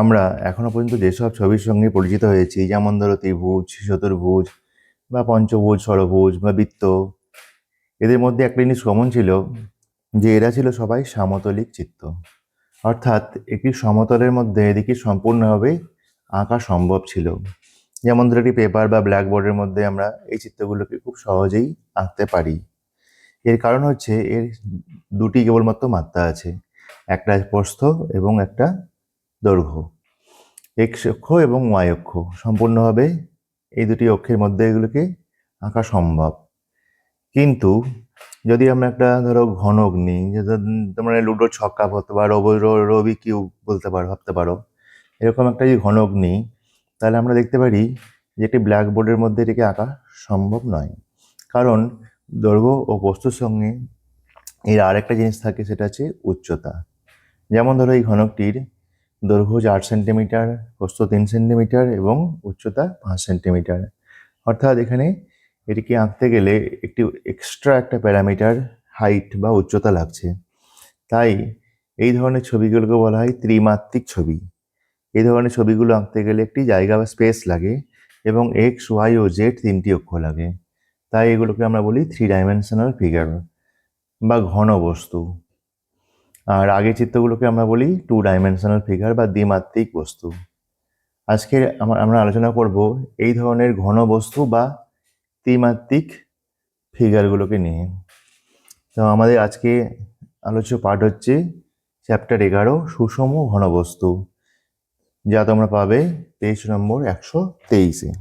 আমরা এখনও পর্যন্ত যেসব ছবির সঙ্গে পরিচিত হয়েছি, যেমন ধরো ত্রিভুজ চতুর্ভুজ বা পঞ্চভুজ, ষড়ভুজ বা বৃত্ত, এদের মধ্যে একটা জিনিস কমন ছিল যে এরা ছিল সবাই সমতলিক চিত্ত। অর্থাৎ একটি সমতলের মধ্যে এদিকে সম্পূর্ণভাবে আঁকা সম্ভব ছিল। যেমন ধরো একটি পেপার বা ব্ল্যাকবোর্ডের মধ্যে আমরা এই চিত্রগুলোকে খুব সহজেই আঁকতে পারি। এর কারণ হচ্ছে এর দুটি কেবলমাত্র মাত্রা আছে, একটা প্রস্থ এবং একটা দৈর্ঘ্য এক্স অক্ষ এবং ওয়াই অক্ষ সম্পূর্ণভাবে এই দুটি অক্ষের মধ্যে এগুলোকে আঁকা সম্ভব। কিন্তু যদি আমরা একটা ধরো ঘনক নিই যে তোমরা লুডো ছক্কা বলতে পারো, রবি- রবি কিউ বলতে পারো, ভাবতে পারো, এরকম একটা যদি ঘনক নিই তাহলে আমরা দেখতে পারি যে একটি ব্ল্যাকবোর্ডের মধ্যে এটিকে আঁকা সম্ভব নয়। কারণ দৈর্ঘ্য ও বস্তুর সঙ্গে এর আরেকটা জিনিস থাকে, সেটা হচ্ছে উচ্চতা। যেমন ধরো এই ঘনকটির দৈর্ঘ্য চার সেন্টিমিটার, প্রস্থ তিন সেন্টিমিটার এবং উচ্চতা পাঁচ সেন্টিমিটার। অর্থাৎ এখানে এটিকে আঁকতে গেলে একটি এক্সট্রা একটা প্যারামিটার হাইট বা উচ্চতা লাগছে। তাই এই ধরনের ছবিগুলোকে বলা হয় ত্রিমাত্রিক ছবি। এই ধরনের ছবিগুলো আঁকতে গেলে একটি জায়গা বা স্পেস লাগে এবং এক্স ওয়াই ও জেড তিনটি অক্ষ লাগে। তাই এগুলোকে আমরা বলি থ্রি ডাইমেনশনাল ফিগার বা ঘন বস্তু। আর আগের চিত্রগুলোকে আমরা বলি টু ডাইমেনশনাল ফিগার বা দ্বিমাত্রিক বস্তু। আজকে আমা- আমরা আলোচনা করব এই ধরনের ঘন বস্তু বা ত্রিমাত্রিক ফিগারগুলোকে নিয়ে। তো আমাদের আজকে আলোচ্য পাঠ হচ্ছে চ্যাপ্টার এগারো, সুষম ঘনবস্তু যা তোমরা পাবে তেইশ নম্বর একশো তেইশে।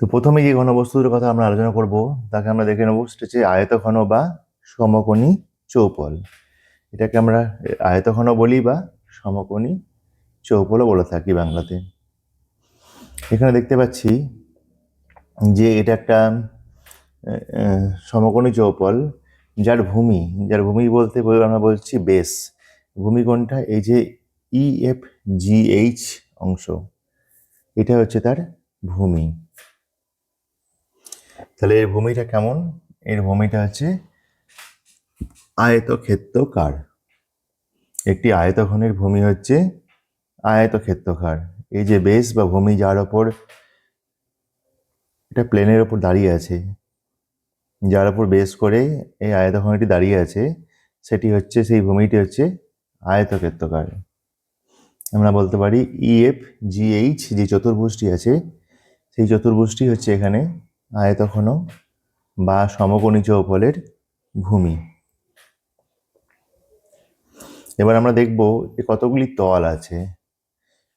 তো প্রথমে যে ঘন ঘনবস্তুর কথা আমরা আলোচনা করব, তাকে আমরা দেখে নেব, সেটা হচ্ছে আয়তঘন বা সমকোণী চৌপল। এটাকে আমরা আয়তঘন বলি বা সমকোণী চৌপলও বলে থাকি বাংলাতে। এখানে দেখতে পাচ্ছি যে এটা একটা সমকোণী চৌপল যার ভূমি যার ভূমি বলতে আমরা বলছি বেস। ভূমি কোনটা? এই যে ই এফ জি এইচ অংশ। এটা হচ্ছে তার ভূমি। তাহলে এর ভূমিটা কেমন? এর ভূমিটা হচ্ছে আয়তক্ষেত্রকার। একটি আয়তঘনের ভূমি হচ্ছে আয়তক্ষেত্রকার। এই যে বেস বা ভূমি যার ওপর এটা প্লেনের ওপর দাঁড়িয়ে আছে, যার ওপর বেস করে এই আয়তঘনটি দাঁড়িয়ে আছে, সেটি হচ্ছে, সেই ভূমিটি হচ্ছে আয়তক্ষেত্রকার। আমরা বলতে পারি ইএফ জিএইচ যে চতুর্ভুজটি আছে, সেই চতুর্ভুজটি হচ্ছে এখানে আয়তঘন বা সমকোণী চৌপলের ভূমি। এবার আমরা দেখব যে কতগুলি তল আছে।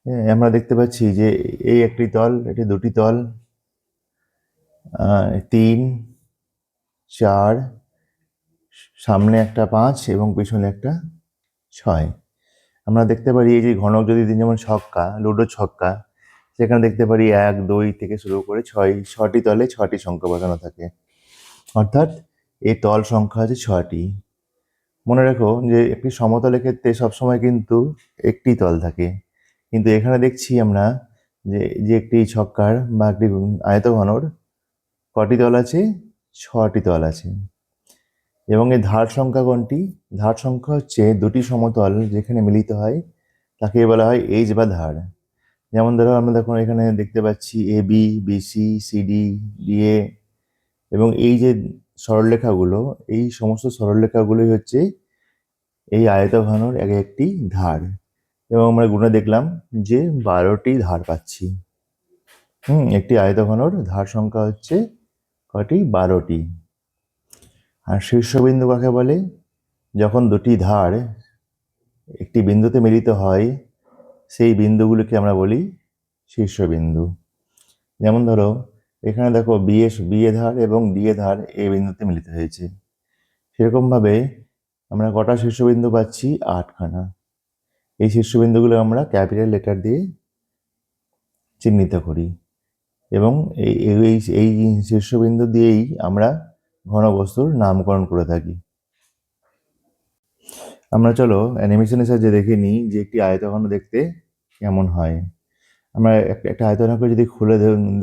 হ্যাঁ, আমরা দেখতে পাচ্ছি যে এই একটি তল এটি দুটি তল তিন চার সামনে একটা পাঁচ এবং পিছনে একটা ছয়। আমরা দেখতে পারি এই যে ঘনক যদি দিন যেমন ছক্কা লুডো ছক্কা সেখানে দেখতে পারি এক দুই থেকে শুরু করে ছয় ছটি তলে ছটি সংখ্যা বসানো থাকে। অর্থাৎ এই তল সংখ্যা আছে ছটি মনে রেখো যে একটি সমতলের ক্ষেত্রে সবসময় কিন্তু একটি তল থাকে। কিন্তু এখানে দেখছি আমরা যে যে একটি ছক্কার বা একটি আয়তঘনর কটি তল আছে? ছটি তল আছে। এবং এই ধার সংখ্যা কোনটি? ধার সংখ্যা হচ্ছে দুটি সমতল যেখানে মিলিত হয়, তাকে বলা হয় এইচ বা ধার। যেমন ধরো আমরা দেখুন এখানে দেখতে পাচ্ছি A B BC CD DA এবং এই যে সরলরেখাগুলো, এই সমস্ত সরলরেখাগুলোই হচ্ছে এই আয়তঘনর এক একটি ধার। এবং আমরা গুণে দেখলাম যে বারোটি ধার পাচ্ছি। হুম, একটি আয়তঘনর ধার সংখ্যা হচ্ছে কটি? বারোটি। আর শীর্ষবিন্দু কাকে বলে? যখন দুটি ধার একটি বিন্দুতে মিলিত হয়, সেই বিন্দুগুলোকে আমরা বলি শীর্ষবিন্দু। যেমন ধরো এখানে দেখো বিএ বিএ ধার এবং ডিএ ধার এ বিন্দুতে মিলিত হয়েছে। সেরকমভাবে আমরা কটা শীর্ষবিন্দু পাচ্ছি? আটখানা। এই শীর্ষবিন্দুগুলো আমরা ক্যাপিটাল লেটার দিয়ে চিহ্নিত করি এবং এই এই এই শীর্ষবিন্দু দিয়েই আমরা ঘনবস্তুর নামকরণ করে থাকি। আমরা চলো অ্যানিমেশনের সাহায্যে দেখে নিই যে একটি আয়তঘন দেখতে কেমন হয়। আমরা একটা আয়তঘনকে যদি খুলে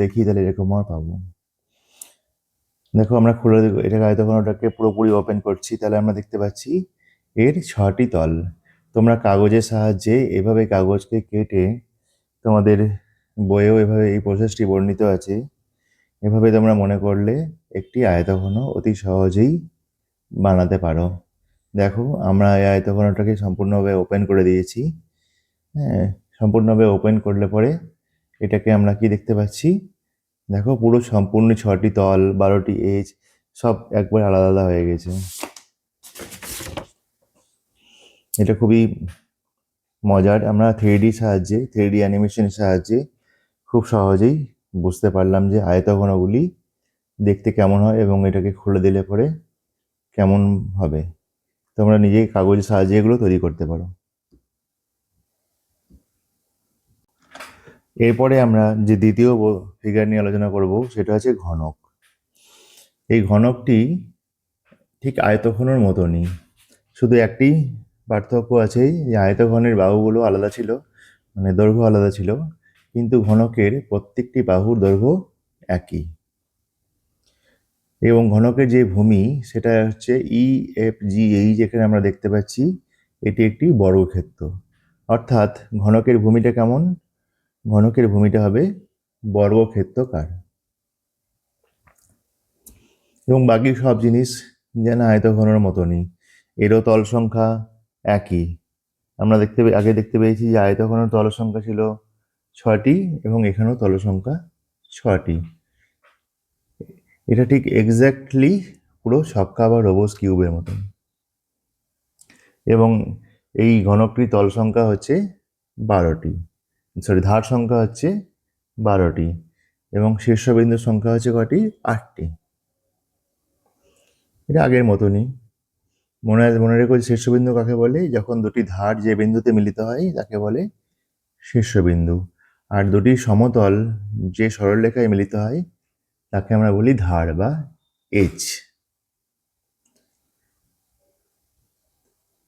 দেখি, তাহলে এরকম আর পাবো। দেখো, আমরা খুলে এটাকে আয়তঘনটাকে পুরোপুরি ওপেন করছি, তাহলে আমরা দেখতে পাচ্ছি এর ছটি তল। তোমরা কাগজের সাহায্যে এভাবে কাগজকে কেটে তোমাদের বইয়েও এভাবে এই প্রসেসটি বর্ণিত আছে। এভাবে তোমরা মনে করলে একটি আয়তঘন অতি সহজেই বানাতে পারো। দেখো, আমরা এই আয়তঘনটাকে সম্পূর্ণভাবে ওপেন করে দিয়েছি। হ্যাঁ সম্পূর্ণভাবে ওপেন করলে পরে এটাকে আমরা কি দেখতে পাচ্ছি? দেখো পুরো সম্পূর্ণ ছটি তল, বারোটি এজ সব একবার আলাদা আলাদা হয়ে গেছে। এটা খুবই মজার। আমরা থ্রি ডি সাহায্যে থ্রি ডি অ্যানিমেশনের সাহায্যে খুব সহজেই বুঝতে পারলাম যে আয়তঘনগুলি দেখতে কেমন হয় এবং এটাকে খুলে দিলে পরে কেমন হবে। তোমরা নিজেই কাগজের সাহায্যে এগুলো তৈরি করতে পারো। এরপরে আমরা যে দ্বিতীয় ফিগার নিয়ে আলোচনা করব, সেটা হচ্ছে ঘনক। এই ঘনকটি ঠিক আয়তঘনের মতনই। শুধু একটি পার্থক্য আছে যে আয়তঘনের বাহুগুলো আলাদা ছিল মানে দৈর্ঘ্য আলাদা ছিল, কিন্তু ঘনকের প্রত্যেকটি বাহুর দৈর্ঘ্য একই। এবং ঘনকের যে ভূমি, সেটা হচ্ছে ই এফ জি এই যেখানে আমরা দেখতে পাচ্ছি, এটি একটি বর্গক্ষেত্র। অর্থাৎ ঘনকের ভূমিটা কেমন? ঘনকের ভূমিটা হবে বর্গক্ষেত্রকার এবং বাকি সব জিনিস যেন আয়তঘনের মতনই। এরও তল সংখ্যা একই। আমরা দেখতে আগে দেখতে পেয়েছি যে আয়তঘনের তল সংখ্যা ছিল ছটি এবং এখানেও তল সংখ্যা ছটি এটা ঠিক এক্স্যাক্টলি পুরো ছক্কা বা রোবোস কিউবের মতন। এবং এই ঘনকটির তল সংখ্যা হচ্ছে বারোটি। সরি ধার সংখ্যা হচ্ছে বারোটি এবং শীর্ষবিন্দুর সংখ্যা হচ্ছে কটি? আটটি। এটা আগের মতনই। মনে মনে রেখো শীর্ষবিন্দু কাকে বলে? যখন দুটি ধার যে বিন্দুতে মিলিত হয়, তাকে বলে শীর্ষবিন্দু। আর দুটি সমতল যে সরলরেখায় মিলিত হয়, তাকে আমরা বলি ধার বা এইচ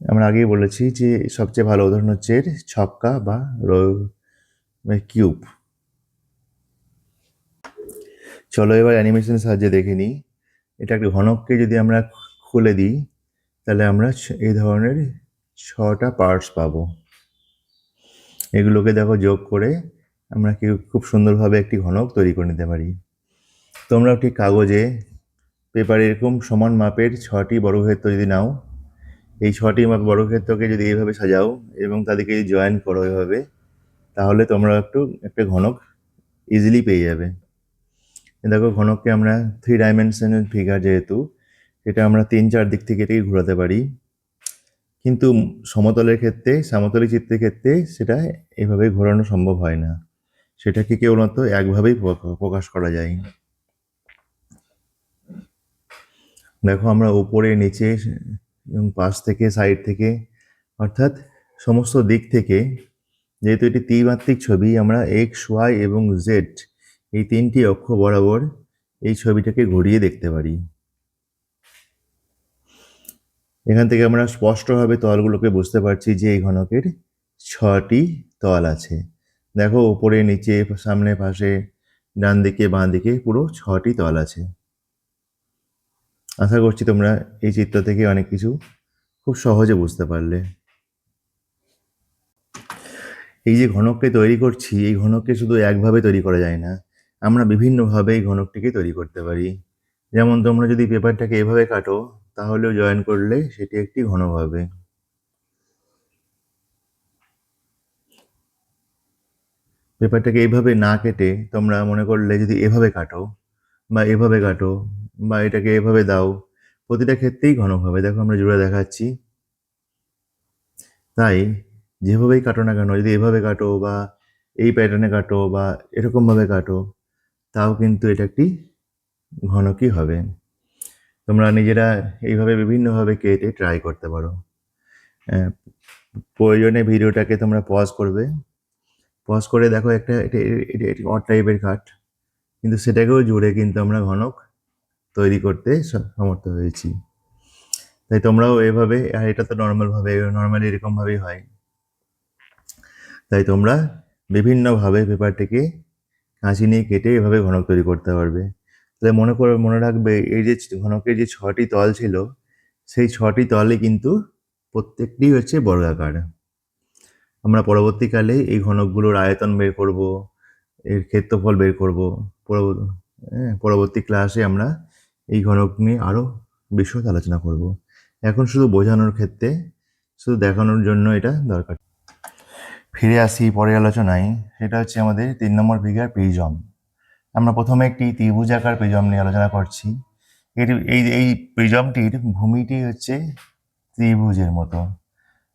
আমরা আগেই বলেছি যে সবচেয়ে ভালো উদাহরণ হচ্ছে ছক্কা বা কিউব। চলো এবার অ্যানিমেশনের সাহায্যে দেখে নিই। এটা একটা ঘনককে যদি আমরা খুলে দিই, তাহলে আমরা এই ধরনের ছটা পার্টস পাবো। এগুলোকে দেখো যোগ করে আমরা কি খুব সুন্দরভাবে একটি ঘনক তৈরি করে নিতে পারি। তোমরা ঠিক কাগজে, পেপারে এরকম সমান মাপের ছটি বর্গক্ষেত্র যদি নাও, এই ছটি মাপ বর্গক্ষেত্রকে যদি এইভাবে সাজাও এবং তাদেরকে জয়েন করো এভাবে তাহলে তোমরা একটু একটা ঘনক ইজিলি পেয়ে যাবে। দেখো, ঘনককে আমরা থ্রি ডাইমেনশনাল ফিগার যেহেতু, এটা আমরা তিন চার দিক থেকে এটাকে ঘোরাতে পারি। কিন্তু সমতলের ক্ষেত্রে, সমতলী চিত্রের ক্ষেত্রে সেটা এভাবে ঘোরানো সম্ভব হয় না। সেটাকে কেবলমাত্র একভাবেই প্রকাশ করা যায়। দেখো, আমরা উপরে, নিচে, এবং পাশ থেকে সাইড থেকে, অর্থাৎ সমস্ত দিক থেকে যেহেতু এটি ত্রিমাত্রিক ছবি, আমরা এক্স ওয়াই এবং জেড এই তিনটি অক্ষ বরাবর এই ছবিটাকে ঘুরিয়ে দেখতে পারি। এখান থেকে আমরা স্পষ্টভাবে তলগুলোকে বুঝতে পারছি যে এই ঘনকের ছটি তল আছে। দেখো, উপরে, নিচে, সামনে, পাশে ডান দিকে বাঁ দিকে পুরো ছটি তল আছে। আশা করছি তোমরা এই চিত্র থেকে অনেক কিছু খুব সহজে বুঝতে পারলে। এই যে ঘনককে তৈরি করছি, এই ঘনককে শুধু একভাবে তৈরি করা যায় না, আমরা বিভিন্নভাবে এই ঘনকটিকে তৈরি করতে পারি। যেমন তোমরা যদি পেপারটাকে এভাবে কাটো, তাহলেও জয়েন করলে সেটি একটি ঘনক হবে। পেপারটাকে এইভাবে না কেটে তোমরা মনে করলে যদি এভাবে কাটো বা এভাবে কাটো বা এটাকে এভাবে দাও, প্রতিটা ক্ষেত্রেই ঘনক হবে। দেখো আমরা জুড়ে দেখাচ্ছি। তাই যেভাবেই কাটো না কেন, যদি এভাবে কাটো বা এই প্যাটার্নে কাটো বা এরকমভাবে কাটো, তাও কিন্তু এটা একটি ঘনকই হবে? তোমরা নিজেরা এইভাবে বিভিন্নভাবে কেটে ট্রাই করতে পারো। প্রয়োজনে ভিডিওটাকে তোমরা পজ করবে। পজ করে দেখো একটা, এটা অড টাইপের কাট কিন্তু সেটাকেও জুড়ে কিন্তু আমরা ঘনক তৈরি করতে সমর্থ হয়েছি। তাই তোমরাও এভাবে, আর এটা তো নর্মালভাবে নর্মালি এরকমভাবেই হয়। তাই তোমরা বিভিন্নভাবে পেপারটিকে কাঁচি নিয়ে কেটে এভাবে ঘনক তৈরি করতে পারবে। তাহলে মনে করে মনে রাখবে এই যে ঘনকের যে ছটি তল ছিল সেই ছটি তলে কিন্তু প্রত্যেকটি হচ্ছে বর্গাকার। আমরা পরবর্তীকালে এই ঘনকগুলোর আয়তন বের করব এর ক্ষেত্রফল বের করব। হ্যাঁ, পরবর্তী ক্লাসে আমরা এই ঘনক নিয়ে আরও বিশদ আলোচনা করব। এখন শুধু বোঝানোর ক্ষেত্রে শুধু দেখানোর জন্য এটা দরকার। ফিরে আসি পরের আলোচনায়, সেটা হচ্ছে আমাদের তিন নম্বর ফিগার প্রিজম আমরা প্রথমে একটি ত্রিভুজাকার প্রিজম নিয়ে আলোচনা করছি। এর এই এই প্রিজমটির ভূমিটি হচ্ছে ত্রিভুজের মতো।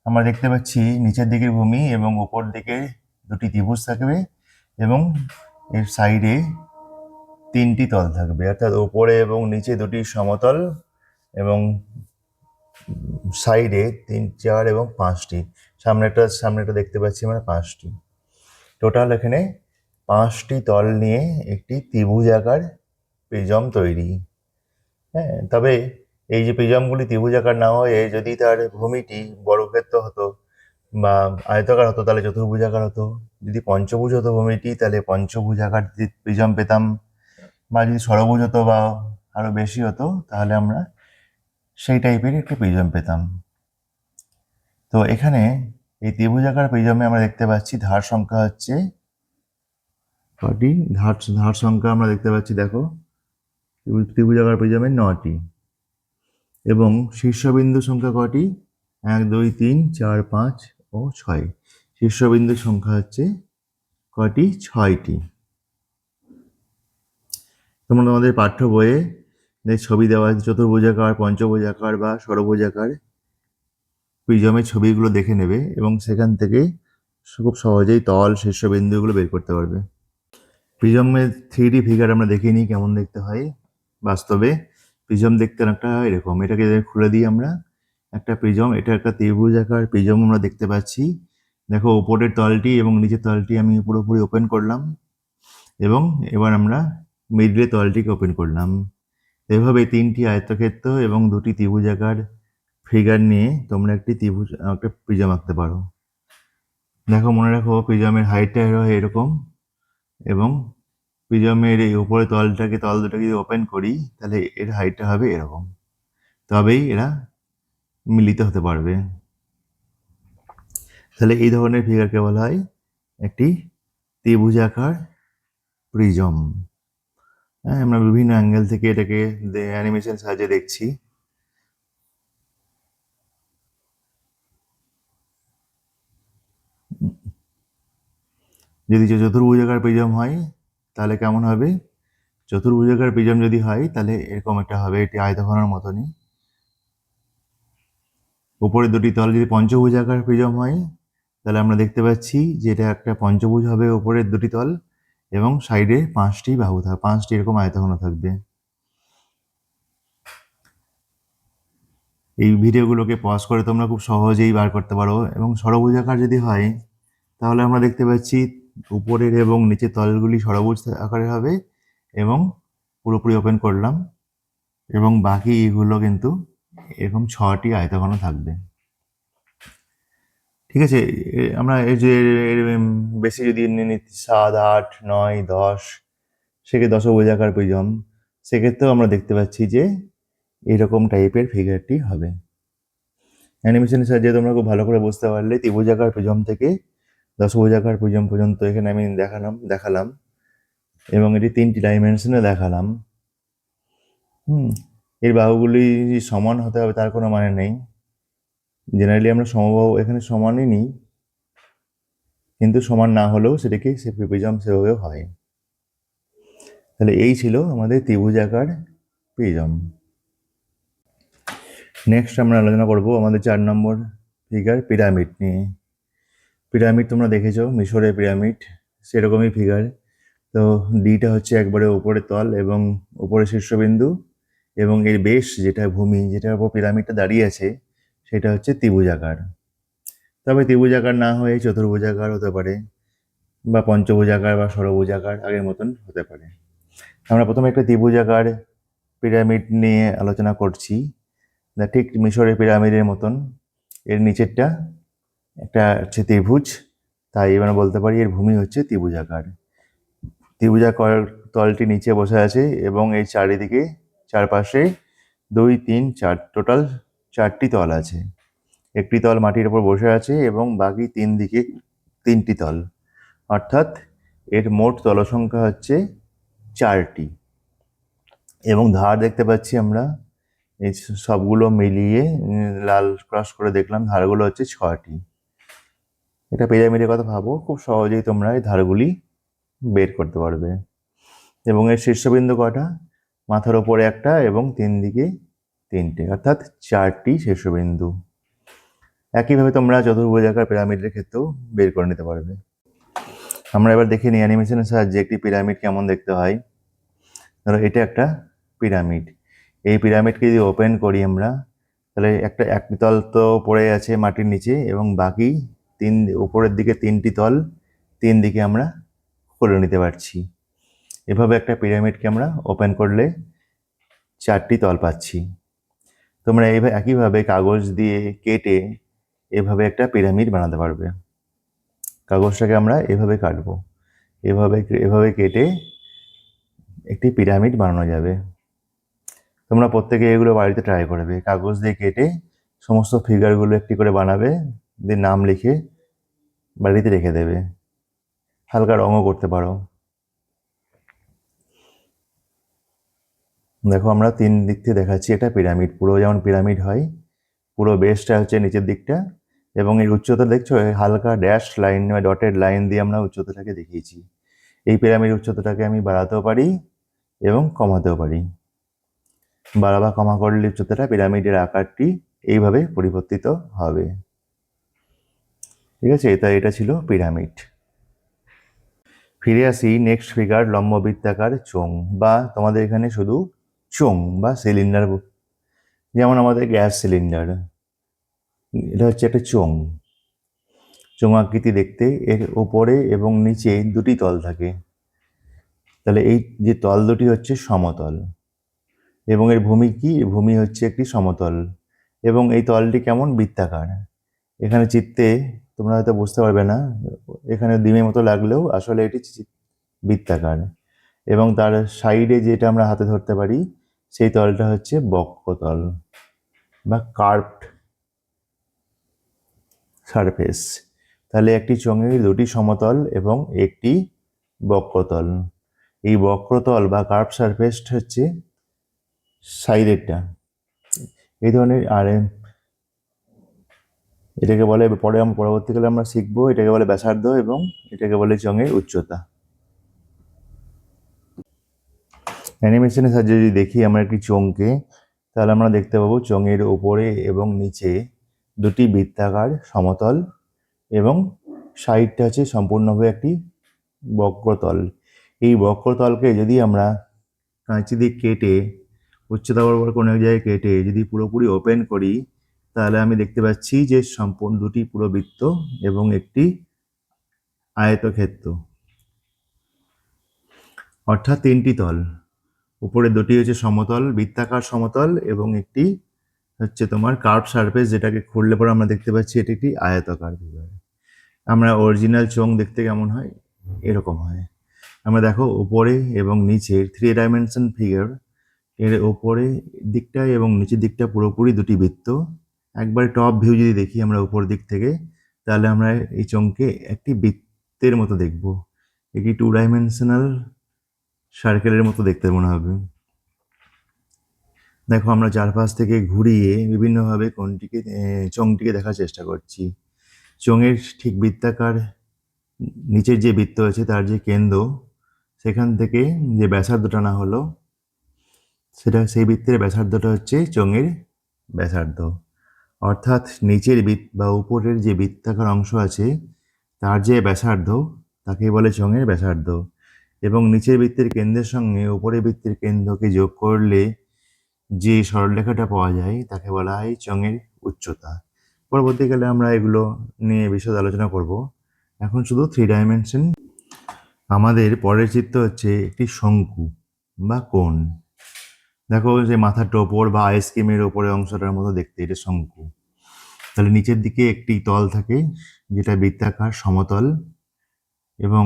আমরা দেখতে পাচ্ছি নিচের দিকের ভূমি এবং উপর দিকে দুটি ত্রিভুজ থাকবে এবং এর সাইডে তিনটি তল থাকবে। অর্থাৎ উপরে এবং নিচে দুটি সমতল এবং সাইডে তিন, চার এবং পাঁচটি। সামনেটা সামনেটা দেখতে পাচ্ছি আমরা পাঁচটি। টোটাল এখানে পাঁচটি তল নিয়ে একটি ত্রিভুজাকার প্রিজম তৈরি। হ্যাঁ তবে এই যে প্রিজমগুলি ত্রিভুজাকার না হয়ে যদি তার ভূমিটি বর্গক্ষেত্র হতো বা আয়তাকার হতো, তাহলে চতুর্ভুজাকার হতো। যদি পঞ্চভুজ হতো ভূমিটি, তাহলে পঞ্চভুজাকার প্রিজম পেতাম। বা যদি ষড়ভুজ হতো বা আরও বেশি হতো, তাহলে আমরা সেই টাইপের একটি প্রিজম পেতাম। তো এখানে এই ত্রিভুজাকার প্রিজমে আমরা দেখতে পাচ্ছি ধার সংখ্যা হচ্ছে কটি? ধার ধার সংখ্যা আমরা দেখতে পাচ্ছি, দেখো ত্রিভু- ত্রিভুজাকার প্রিজমের নটি। এবং শীর্ষবিন্দু সংখ্যা কটি? এক, দুই, তিন, চার, পাঁচ ও ছয়। শীর্ষবিন্দুর সংখ্যা হচ্ছে কটি? ছয়টি। তোমরা তোমাদের পাঠ্য বইয়ে ছবি দেওয়া আছে, চতুর্ভুজাকার, পঞ্চভুজাকার বা ষড়ভুজাকার প্রিজমের ছবিগুলো দেখে নেবে এবং সেখান থেকে খুব সহজেই তল শীর্ষবিন্দুগুলো বের করতে পারবে। প্রিজমের থ্রি ডি ফিগার আমরা দেখিনি কেমন দেখতে হয়। বাস্তবে প্রিজম দেখতে অনেকটা এরকম, এটাকে খুলে দিই আমরা, একটা প্রিজম, এটা একটা ত্রিভুজ আকার প্রিজম আমরা দেখতে পাচ্ছি। দেখো, উপরের তলটি এবং নিচের তলটি আমি পুরোপুরি ওপেন করলাম এবং এবার আমরা মিডলে তলটিকে ওপেন করলাম। এভাবে তিনটি আয়তক্ষেত্র এবং দুটি ত্রিভুজ আকার ফিগার নিয়ে তোমরা একটি ত্রিভুজ, একটা প্রিজম আঁকতে পারো। দেখো, মনে রাখো প্রিজমের হাইটটা হয় এরকম। এবং প্রিজমের এই উপরে তলটাকে, তল দুটাকে যদি ওপেন করি, তাহলে এর হাইটটা হবে এরকম। তবেই এরা মিলিত হতে পারবে। তাহলে এই ধরনের ফিগারকে বলা হয় একটি ত্রিভুজ ত্রিভুজাকার প্রিজম হ্যাঁ আমরা বিভিন্ন অ্যাঙ্গেল থেকে এটাকে অ্যানিমেশন সাহায্যে দেখছি। যদি চতুর্ভুজাকার প্রিজম হয়, তাহলে কেমন হবে? চতুর্ভুজাকার প্রিজম যদি হয়, তাহলে এরকম একটা হবে, এটি আয়তঘনের মতনই। উপরে দুটি তল যদি পঞ্চভুজাকার প্রিজম হয়, তাহলে আমরা দেখতে পাচ্ছি যে এটা একটা পঞ্চভুজ হবে উপরের দুটি তল এবং সাইডে পাঁচটি বাহু থাকবে পাঁচটি এরকম আয়তঘন থাকবে। এই ভিডিওগুলোকে পজ করে তোমরা খুব সহজেই বার করতে পারো এবং ষড়ভুজাকার যদি হয় তাহলে আমরা দেখতে পাচ্ছি উপরের এবং নিচের তলগুলি ষড়ভুজ আকারের হবে এবং পুরোপুরি ওপেন করলাম এবং বাকি এগুলো কিন্তু এরকম ছটি আয়তাঘন থাকবে। ঠিক আছে আমরা এই যে বেশি যদি সাত, আট, নয়, দশ সেকে দশভুজাকার প্রিজম সেক্ষেত্রেও আমরা দেখতে পাচ্ছি যে এরকম টাইপের ফিগারটি হবে। অ্যানিমেশনের সাহায্যে তোমরা খুব ভালো করে বুঝতে পারলে ত্রিভুজাকার প্রিজম থেকে দশভুজাকার প্রিজম পর্যন্ত এখানে আমি দেখালাম দেখালাম। এবং এটি তিনটি ডাইমেনশনে দেখালাম। হুম, এর বাহুগুলি সমান হতে হবে, তার কোনো মানে নেই। জেনারেলি আমরা সমবাহু এখানে সমানই নিই। কিন্তু সমান না হলেও সেটাকে সে প্রিজম সেভাবেও হয়। তাহলে এই ছিল আমাদের ত্রিভুজাকার প্রিজম নেক্সট আমরা আলোচনা করব আমাদের চার নম্বর ফিগার পিরামিড নিয়ে। পিরামিড তোমরা দেখেছ, মিশরের পিরামিড সেরকমই ফিগার তো ডিটা হচ্ছে একবারে উপরে তল এবং উপরে শীর্ষবিন্দু এবং এর বেশ যেটা ভূমি, যেটার উপর পিরামিডটা দাঁড়িয়ে আছে, সেটা হচ্ছে ত্রিভুজাকার তবে ত্রিভুজাকার না হয়ে চতুর্ভুজাকার হতে পারে বা পঞ্চভুজাকার বা ষড়ভুজাকার আগের মতন হতে পারে। আমরা প্রথমে একটা ত্রিভুজাকার পিরামিড নিয়ে আলোচনা করছি। ঠিক মিশরের পিরামিডের মতন, এর নিচেরটা একটা হচ্ছে ত্রিভুজ, তাই আমরা বলতে পারি এর ভূমি হচ্ছে ত্রিভুজাকার। ত্রিভুজাকার তলটি নিচে বসে আছে এবং এই চারিদিকে চারপাশে দুই, তিন, চার, টোটাল চারটি তল আছে। একটি তল মাটির ওপর বসে আছে এবং বাকি তিন দিকে তিনটি তল। অর্থাৎ এর মোট তলসংখ্যা হচ্ছে চারটি। এবং ধার দেখতে পাচ্ছি আমরা, এই সবগুলো মিলিয়ে লাল ক্রস করে দেখলাম, ধারগুলো হচ্ছে ছটি এটা পিরামিডের কথা ভাবো, খুব সহজেই তোমরা এই ধারগুলি বের করতে পারবে। এবং এর শীর্ষবিন্দু কটা মাথার ওপরে একটা এবং তিন দিকে তিনটে, অর্থাৎ চারটি শীর্ষবিন্দু। একইভাবে তোমরা চতুর্ভুজাকার পিরামিডের ক্ষেত্রেও বের করে নিতে পারবে। আমরা এবার দেখে নিই অ্যানিমেশনের সাহায্যে একটি পিরামিড কেমন দেখতে হয়। ধরো এটা একটা পিরামিড। এই পিরামিডকে যদি ওপেন করি আমরা, তাহলে একটা একটি তল তো পড়ে আছে মাটির নিচে এবং বাকি তিন উপরের দিকে তিনটি তল, তিন দিকে আমরা খুলে নিতে পারছি। এভাবে একটা পিরামিডকে আমরা ওপেন করলে চারটি তল পাচ্ছি। তোমরা এইভাবে একইভাবে কাগজ দিয়ে কেটে এভাবে একটা পিরামিড বানাতে পারবে। কাগজটাকে আমরা এভাবে কাটবো। এভাবে এভাবে কেটে একটি পিরামিড বানানো যাবে। তোমরা প্রত্যেকে এগুলো বাড়িতে ট্রাই করবে। কাগজ দিয়ে কেটে সমস্ত ফিগারগুলো একটি করে বানাবে, দিয়ে নাম লিখে বাড়িতে রেখে দেবে। হালকা রঙও করতে পারো। দেখো আমরা তিন দিক থেকে দেখাচ্ছি এটা পিরামিড। পুরো যেমন পিরামিড হয়, পুরো বেসটা হচ্ছে নিচের দিকটা এবং এর উচ্চতা দেখছ হালকা ড্যাশ লাইন বা ডটেড লাইন দিয়ে আমরা উচ্চতাটাকে দেখিয়েছি। এই পিরামিড উচ্চতাটাকে আমি বাড়াতেও পারি এবং কমাতেও পারি। বাড়া বা কমা করলে উচ্চতাটা পিরামিডের আকারটি এইভাবে পরিবর্তিত হবে। ঠিক আছে? এটা এটা ছিল পিরামিড। ফিরে আসি নেক্সট ফিগার লম্ববৃত্তাকার চোং বা তোমাদের এখানে শুধু চোং বা সিলিন্ডার যেমন আমাদের গ্যাস সিলিন্ডার এটা হচ্ছে একটা চোং চোং আকৃতি দেখতে, এর উপরে এবং নিচে দুটি তল থাকে। তাহলে এই যে তল দুটি হচ্ছে সমতল। এবং এর ভূমি কি? ভূমি হচ্ছে একটি সমতল। এবং এই তলটি কেমন? বৃত্তাকার। এখানে চিত্তে তোমরা হয়তো বুঝতে পারবে না, এখানে ডিমের মতো লাগলেও আসলে এটি বৃত্তাকার এবং তার সাইডে যেটা আমরা হাতে ধরতে পারি, সেই তলটা হচ্ছে বক্রতল বা কার্ভড সারফেস তাহলে একটি চোঙের দুটি সমতল এবং একটি বক্রতল এই বক্রতল বা কার্ভ সারফেস হচ্ছে সাইডেরটা। এই ধরনের আর এটাকে বলে পরে আমরা পরবর্তীকালে আমরা শিখব, এটাকে বলে ব্যাসার্ধ এবং এটাকে বলে চঙের উচ্চতা। অ্যানিমেশনের সাহায্যে যদি দেখি আমরা একটি চোঙকে, তাহলে আমরা দেখতে পাবো চোঙের ওপরে এবং নিচে দুটি বৃত্তাকার সমতল এবং সাইডটা হচ্ছে সম্পূর্ণভাবে একটি বক্রতল। এই বক্রতলকে যদি আমরা কাঁচি দিয়ে কেটে, উচ্চতা বরাবর কোনো এক জায়গায় কেটে যদি পুরোপুরি ওপেন করি তাহলে আমি দেখতে পাচ্ছি যে সম্পূর্ণ দুটি পুরো বৃত্ত এবং একটি আয়তক্ষেত্র। অর্থাৎ তিনটি তল। উপরে দুটি হচ্ছে সমতল, বৃত্তাকার সমতল এবং একটি হচ্ছে তোমার কার্ভ সারফেস যেটাকে খুললে পরে আমরা দেখতে পাচ্ছি এটি একটি আয়তাকার আমরা অরিজিনাল চোং দেখতে কেমন হয়? এরকম হয়। আমরা দেখো উপরে এবং নিচে থ্রি ডাইমেনশন ফিগার এর উপরে দিকটা এবং নিচের দিকটা পুরোপুরি দুটি বৃত্ত। একবার টপ ভিউ যদি দেখি আমরা উপর দিক থেকে তাহলে আমরা এই চোঙকে একটি বৃত্তের মতো দেখব। একটি টু ডাইমেনশনাল সার্কেলের মতো দেখতে মনে হবে। দেখো আমরা চারপাশ থেকে ঘুরিয়ে বিভিন্নভাবে কোনটিকে আহ, চোঙটিকে দেখার চেষ্টা করছি। চোঙের ঠিক বৃত্তাকার নিচের যে বৃত্ত আছে তার যে কেন্দ্র সেখান থেকে যে ব্যাসার্ধ টানা হলো সেটা সেই বৃত্তের ব্যাসার্ধটা হচ্ছে চোঙের ব্যাসার্ধ। অর্থাৎ নিচের বৃত্ত বা উপরের যে বৃত্তাকার অংশ আছে, তার যে ব্যাসার্ধ তাকে বলে চোঙের ব্যাসার্ধ। এবং নিচের বৃত্তের কেন্দ্রের সঙ্গে উপরের বৃত্তের কেন্দ্রকে যোগ করলে যে সরলরেখাটা পাওয়া যায়, তাকে বলা হয় চঙের উচ্চতা। পরবর্তীকালে আমরা এগুলো নিয়ে বিশদ আলোচনা করব। এখন শুধু থ্রি ডাইমেনশন আমাদের পরের চিত্র হচ্ছে একটি শঙ্কু বা কোণ। দেখো যে মাথার টোপর বা আইসক্রিমের ওপরে অংশটার মতো দেখতে, এটা শঙ্কু। তাহলে নিচের দিকে একটি তল থাকে, যেটা বৃত্তাকার, সমতল এবং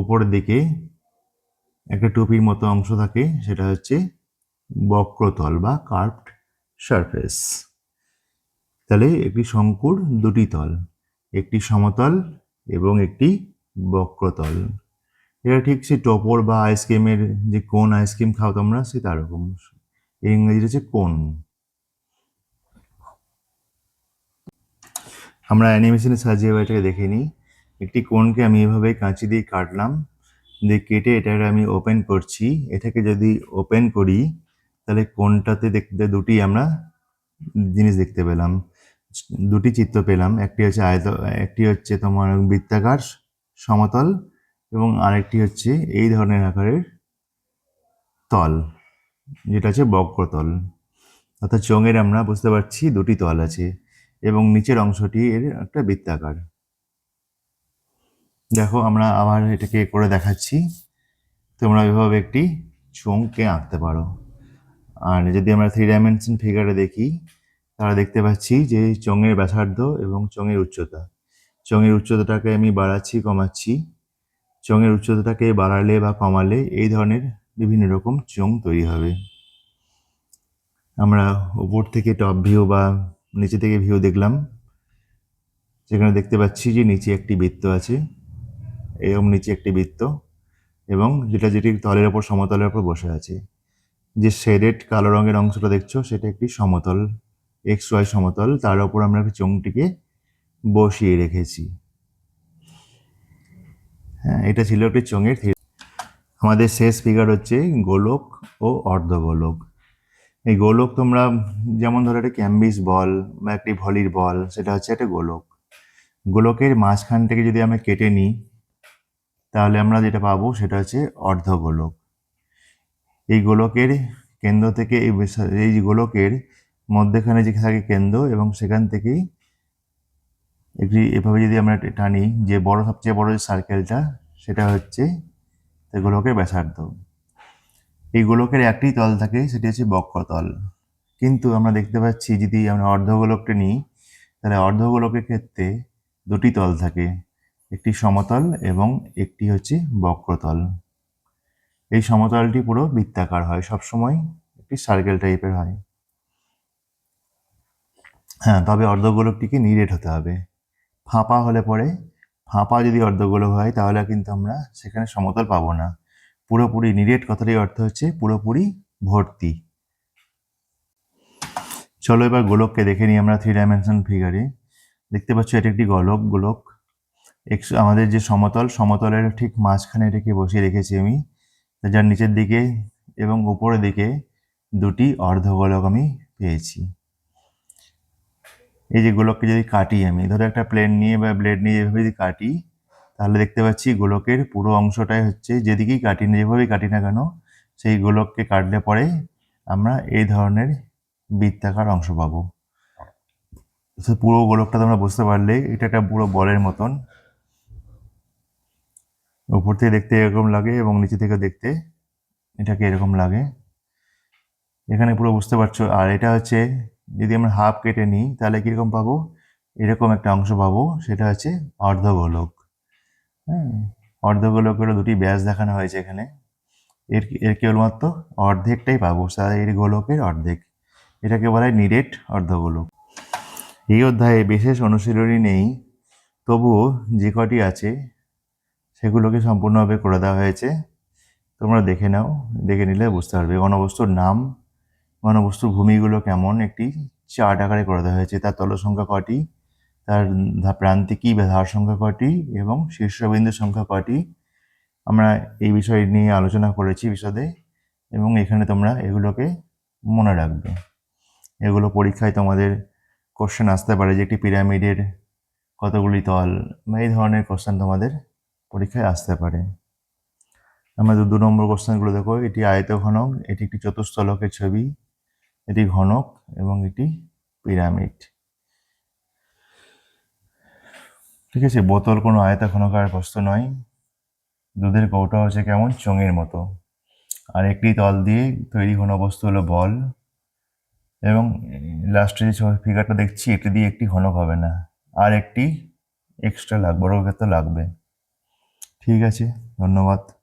উপরের দিকে একটা টুপির মতো অংশ থাকে, সেটা হচ্ছে বক্রতল বা কার্ভড সারফেস তাহলে একটি শঙ্কুর দুটি তল, একটি সমতল এবং একটি বক্রতল। এটা ঠিক সে টপর বা আইসক্রিমের যে কোন আইসক্রিম খাও তোমরা, সে তারকম। এই ইংরেজিটা হচ্ছে কোন? আমরা অ্যানিমেশনের সাহায্যে এবার এটাকে দেখে নিই। একটি কোণকে আমি এভাবে কাঁচি দিয়ে কাটলাম। দিয়ে কেটে এটাকে আমি ওপেন করছি। এটাকে যদি ওপেন করি, তাহলে কোনটাতে দেখতে দুটি আমরা জিনিস দেখতে পেলাম। দুটি চিত্র পেলাম। একটি হচ্ছে আয়ত একটি হচ্ছে তোমার বৃত্তাকার সমতল এবং আরেকটি হচ্ছে এই ধরনের আকারের তল। যেটা হচ্ছে বক্রতল অর্থাৎ চোঙের আমরা বুঝতে পারছি দুটি তল আছে এবং নিচের অংশটি এর একটা বৃত্তাকার। দেখো, আমরা আবার এটাকে করে দেখাচ্ছি। তোমরা এভাবে একটি চোঙকে আঁকতে পারো। আর যদি আমরা থ্রি ডাইমেনশন ফিগারে দেখি, তাহলে দেখতে পাচ্ছি যে চোঙের ব্যাসার্ধ এবং চোঙের উচ্চতা। চোঙের উচ্চতাটাকে আমি বাড়াচ্ছি, কমাচ্ছি। চোঙের উচ্চতাটাকে বাড়ালে বা কমালে এই ধরনের বিভিন্ন রকম চোঙ তৈরি হবে। আমরা উপর থেকে টপ ভিউ বা নিচে থেকে ভিউ দেখলাম। সেখানে দেখতে পাচ্ছি যে নিচে একটি বৃত্ত আছে এরকম নিচে একটি বৃত্ত এবং যেটা যেটি তলের ওপর সমতলের ওপর বসে আছে। যে শেডেড কালো রঙের অংশটা দেখছ, সেটা একটি সমতল এক্স ওয়াই সমতল, তার ওপর আমরা একটি চোঙটিকে বসিয়ে রেখেছি। হ্যাঁ এটা ছিল একটি চোঙের। আমাদের শেষ ফিগার হচ্ছে গোলক ও অর্ধগোলক। এই গোলক তোমরা যেমন ধরো একটা ক্যাম্বিস বল বা একটি ভলির বল, সেটা হচ্ছে একটা গোলক। গোলকের মাঝখান থেকে যদি আমরা কেটে নিই, তাহলে আমরা যেটা পাবো সেটা হচ্ছে অর্ধগোলক। এই গোলকের কেন্দ্র থেকে, এই এই গোলকের মধ্যেখানে যে থাকে কেন্দ্র এবং সেখান থেকেই একটি, এভাবে যদি আমরা টানি, যে বড়, সবচেয়ে বড় যে সার্কেলটা সেটা হচ্ছে এই গোলকের ব্যাসার্ধ। এই গোলকের একটি তল থাকে, সেটি হচ্ছে বক্রতল। কিন্তু আমরা দেখতে পাচ্ছি, যদি আমরা অর্ধগোলকটা নিই, তাহলে অর্ধগোলকের ক্ষেত্রে দুটি তল থাকে, একটি সমতল এবং একটি হচ্ছে বক্রতল। এই সমতলটি পুরো বৃত্তাকার হয়, সবসময় একটি সার্কেল টাইপের হয়। হ্যাঁ তবে অর্ধগোলকটিকে নিরেট হতে হবে। ফাঁপা হলে পরে ফাঁপা যদি অর্ধগোলক হয়, তাহলে কিন্তু আমরা সেখানে সমতল পাবো না। পুরোপুরি নিরেট কথাটির অর্থ হচ্ছে পুরোপুরি ভর্তি। চলো এবার গোলককে দেখে নিই আমরা থ্রি ডাইমেনশন ফিগারে দেখতে পাচ্ছ এটা একটি গোলক গোলক। এক্স আমাদের যে সমতল, সমতলের ঠিক মাঝখানে এটাকে বসিয়ে রেখেছি আমি। যার নিচের দিকে এবং উপরের দিকে দুটি অর্ধগোলক আমি পেয়েছি। এই যে গোলককে যদি কাটি আমি, ধরো একটা প্লেন নিয়ে বা ব্লেড নিয়ে যেভাবে যদি কাটি, তাহলে দেখতে পাচ্ছি গোলকের পুরো অংশটাই হচ্ছে যেদিকেই কাটি না, যেভাবেই কাটি না কেন, সেই গোলককে কাটলে পরে আমরা এই ধরনের বৃত্তাকার অংশ পাবো। পুরো গোলকটা তোমরা বুঝতে পারলে, এটা একটা পুরো বলের মতন। উপর থেকে দেখতে এরকম লাগে এবং নিচে থেকে দেখতে এটাকে এরকম লাগে। এখানে পুরো বুঝতে পারছ। আর এটা হচ্ছে যদি আমরা হাফ কেটে নিই, তাহলে কীরকম পাবো? এরকম একটা অংশ পাবো, সেটা হচ্ছে অর্ধগোলক। হ্যাঁ অর্ধগোলকেরও দুটি ব্যাস দেখানো হয়েছে এখানে। এর এর কেবলমাত্র অর্ধেকটাই পাবো এর গোলকের অর্ধেক। এটাকে বলা হয় নিরেট অর্ধগোলক। এই অধ্যায়ে বিশেষ অনুশীলনী নেই, তবুও যে কটি আছে, সেগুলোকে সম্পূর্ণভাবে করে দেওয়া হয়েছে। তোমরা দেখে নাও, দেখে নিলে বুঝতে পারবে। ঘনবস্তুর নাম ঘনবস্তুর ভূমিগুলো কেমন? একটি চার্ট আকারে করে দেওয়া হয়েছে। তার তল সংখ্যা কটি তার প্রান্তিকী বা ধার সংখ্যা কটি এবং শীর্ষবিন্দুর সংখ্যা কটি আমরা এই বিষয় নিয়ে আলোচনা করেছি বিশদে, এবং এখানে তোমরা এগুলোকে মনে রাখবে। এগুলো পরীক্ষায় তোমাদের কোশ্চেন আসতে পারে যে একটি পিরামিডের কতগুলি তল, বা এই ধরনের কোশ্চেন তোমাদের পরীক্ষায় আসতে পারে। আমাদের দু দু নম্বর কোশ্চেনগুলো দেখো, এটি আয়তঘনক, এটি একটি চতুস্থলকের ছবি। এটি ঘনক এবং এটি পিরামিড। ঠিক আছে, বোতল কোনো আয়তঘনকার বস্তু নয়। দুধের কৌটা হচ্ছে কেমন? চোঙের মতো। আর একটি তল দিয়ে তৈরি কোনো বস্তু হলো বল। এবং লাস্টে যে ফিগারটা দেখছি, এটি দিয়ে একটি ঘনক হবে না। আর একটি এক্সট্রা লাগবে বড় ক্ষেত্রে লাগবে। ঠিক আছে, ধন্যবাদ।